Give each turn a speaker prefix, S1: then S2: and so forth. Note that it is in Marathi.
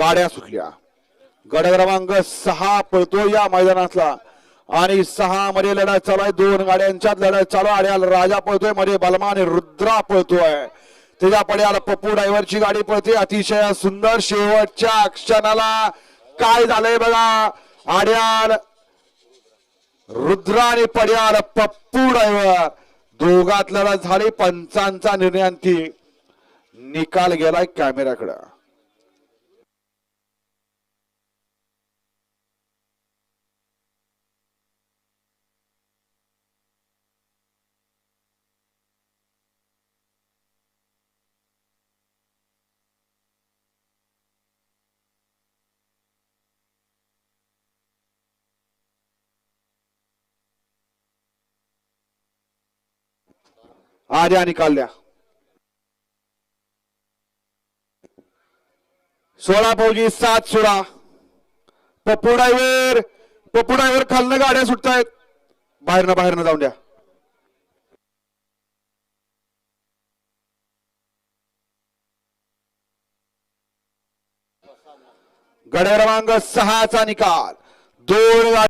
S1: गाड्या सुटल्या. गड क्रमांक सहा पळतो या मैदानातला. आणि सहा मध्ये लढाई चालू आहे. दोन गाड्यांच्यात लढाई चालू आहे. आणि राजा पळतोयमध्ये बलमा आणि रुद्रा पळतोय. त्याच्या पड्याला पप्पू ड्रायव्हरची गाडी पळते. अतिशय सुंदर शेवटच्या क्षणाला काय झालंय बघा. आड्याल रुद्रा आणि पड्याल पप्पू ड्रायव्हर दोघात लढा झाली पंचांचा निर्णय. निकाल गेलाय आर्या आद्या निकाल द्या सोळा फौजी सात सोळा. पप्पू ड्रायव्हर पप्पू ड्रायव्हर खालनं गाड्या सुटतायत. बाहेरनं बाहेरनं जाऊन द्या. गड क्रमांक सहाचा निकाल. दोन